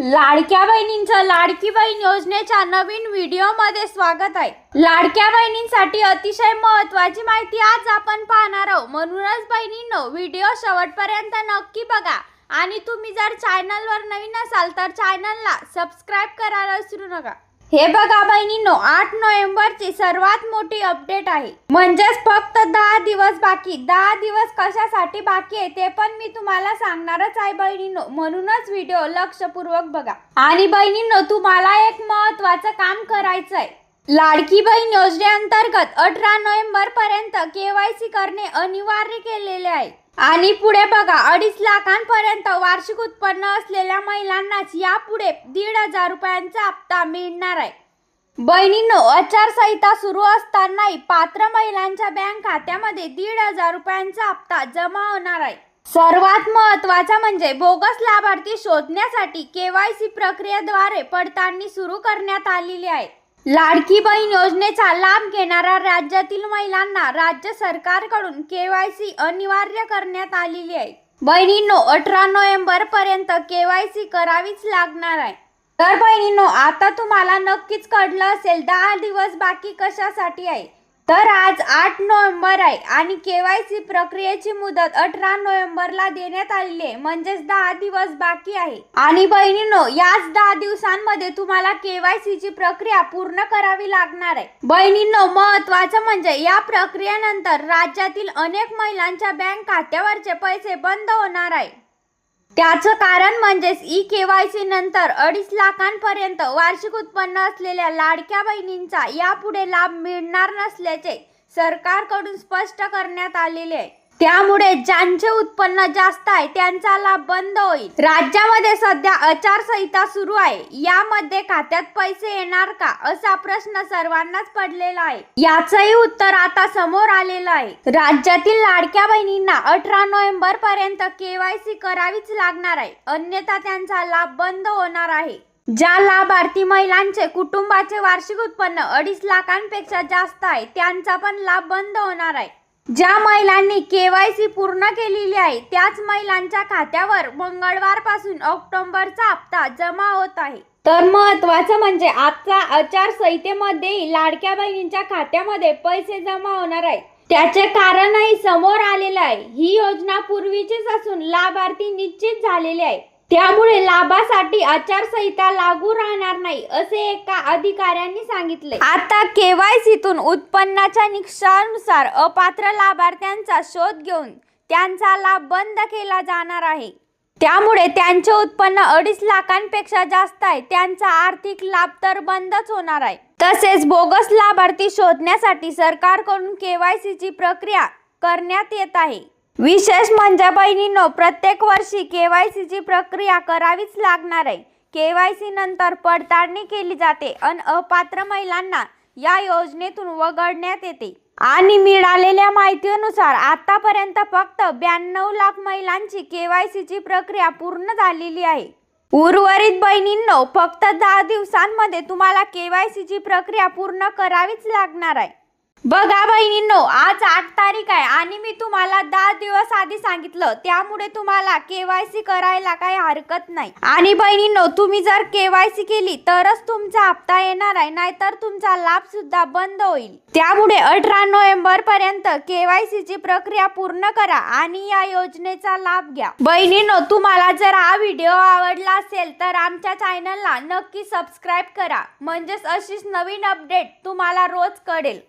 लाडक्या बहिणींचं लाडकी बहीण योजनेच्या नवीन व्हिडिओमध्ये स्वागत आहे. लाडक्या बहिणींसाठी अतिशय महत्वाची माहिती आज आपण पाहणार आहोत. म्हणूनच बहिणींनो व्हिडिओ शेवटपर्यंत नक्की बघा. आणि तुम्ही जर चॅनलवर नवीन असाल तर चॅनलला सबस्क्राईब करायला विसरू नका. हे बघा बहिणींनो आठ नोव्हेंबरची सर्वात मोठी अपडेट आहे. म्हणजेच फक्त दहा बाकी. दहा दिवस कशासाठी बाकी आहे ते पण मी तुम्हाला सांगणारच आहे बहिणींनो. म्हणूनच व्हिडिओ लक्षपूर्वक बघा. आणि बहिणींनो तुम्हाला एक महत्वाचं काम करायचं आहे लाडकी बहीण योजनेअंतर्गत अठरा नोव्हेंबर पर्यंत केवायसी करणे अनिवार्य केलेले आहे. आणि पुढे बघा अडीच लाखांपर्यंत वार्षिक उत्पन्न असलेल्या महिलांनाच यापुढे दीड हजार रुपयांचा हप्ता मिळणार आहे. बहिणींनो आचारसंहिता सुरू असतानाही पात्र महिलांच्या बँक खात्यामध्ये दीड हजार रुपयांचा हप्ता जमा होणार आहे. सर्वात महत्त्वाचा म्हणजे बोगस लाभार्थी शोधण्यासाठी केवायसी प्रक्रियेद्वारे पडताळणी सुरू करण्यात आलेली आहे. लाडकी बहीण योजनेचा लाभ घेणाऱ्या राज्यातील महिलांना राज्य सरकारकडून केवायसी अनिवार्य करण्यात आलेली आहे. बहिणींनो अठरा नोव्हेंबर पर्यंत केवायसी करावीच लागणार आहे. तर बहिणींनो आता तुम्हाला नक्कीच कळलं असेल दहा दिवस बाकी कशासाठी आहे? तर आज आठ नोव्हेंबर आहे आणि के वाय सी प्रक्रियेची मुदत अठरा नोव्हेंबरला देण्यात आलेली आहे. म्हणजेच दहा दिवस बाकी आहे. आणि बहिणींनो याच दहा दिवसांमध्ये तुम्हाला के वाय ची प्रक्रिया पूर्ण करावी लागणार आहे. बहिणींनो महत्वाचं म्हणजे या प्रक्रियेनंतर राज्यातील अनेक महिलांच्या बँक खात्यावरचे पैसे बंद होणार आहे. त्याचं कारण म्हणजेच ई केवायसी नंतर अडीच लाखांपर्यंत वार्षिक उत्पन्न असलेल्या लाडक्या बहिणींचा यापुढे लाभ मिळणार नसल्याचे सरकारकडून स्पष्ट करण्यात आलेले आहे. त्यामुळे ज्यांचे उत्पन्न जास्त आहे त्यांचा लाभ बंद होईल. राज्यामध्ये सध्या आचारसंहिता सुरू आहे. यामध्ये खात्यात पैसे येणार का असा प्रश्न सर्वांनाच पडलेला आहे. याचंही उत्तर आता समोर आलेलं आहे. राज्यातील लाडक्या बहिणींना अठरा नोव्हेंबर पर्यंत केवायसी करावीच लागणार आहे. अन्यथा त्यांचा लाभ बंद होणार आहे. ज्या लाभार्थी महिलांचे कुटुंबाचे वार्षिक उत्पन्न अडीच लाखांपेक्षा जास्त आहे त्यांचा पण लाभ बंद होणार आहे. ज्या महिलांनी केवायसी पूर्ण केलेली आहे त्याच महिलांच्या खात्यावर मंगळवारपासून ऑक्टोबरचा हप्ता जमा होत आहे. तर महत्वाचं म्हणजे आजचा आचारसंहितेमध्ये लाडक्या बहिणींच्या खात्यामध्ये पैसे जमा होणार आहे त्याचे कारणही समोर आलेलं आहे. ही योजना पूर्वीचीच असून लाभार्थी निश्चित झालेले आहे त्यामुळे लाभासाठी आचारसंहिता लागू राहणार नाही असे एका अधिकाऱ्यांनी सांगितले. आता केवायसीतून उत्पन्नाच्या निकषानुसार अपात्र लाभार्थ्यांचा शोध घेऊन त्यांचा लाभ बंद केला जाणार आहे. त्यामुळे त्यांचे उत्पन्न अडीच लाखांपेक्षा जास्त आहे त्यांचा आर्थिक लाभ तर बंदच होणार आहे. तसेच बोगस लाभार्थी शोधण्यासाठी सरकारकडून केवायसीची प्रक्रिया करण्यात येत आहे. विशेष म्हणजे बहिणींनो प्रत्येक वर्षी के वाय सीची प्रक्रिया करावीच लागणार आहे. केवायसी नंतर पडताळणी केली जाते आणि अपात्र महिलांना या योजनेतून वगळण्यात येते. आणि मिळालेल्या माहितीनुसार आतापर्यंत फक्त ब्याण्णव लाख महिलांची के वाय सीची प्रक्रिया पूर्ण झालेली आहे. उर्वरित बहिणींनो फक्त दहा दिवसांमध्ये तुम्हाला के वाय सीची प्रक्रिया पूर्ण करावीच लागणार आहे. बघा बहिणींनो आज आठ तारीख आहे आणि मी तुम्हाला दहा दिवस आधी सांगितलं. त्यामुळे तुम्हाला केवायसी करायला काही हरकत नाही. आणि बहिणींनो तुम्ही जर केवायसी केली तरच तुमचा हप्ता येणार आहे नाहीतर तुमचा लाभ सुद्धा बंद होईल. त्यामुळे अठरा नोव्हेंबर पर्यंत केवायसी ची प्रक्रिया पूर्ण करा आणि या योजनेचा लाभ घ्या. बहिणींनो तुम्हाला जर हा व्हिडिओ आवडला असेल तर आमच्या चॅनलला नक्की सबस्क्राईब करा. म्हणजेच अशीच नवीन अपडेट तुम्हाला रोज कळेल.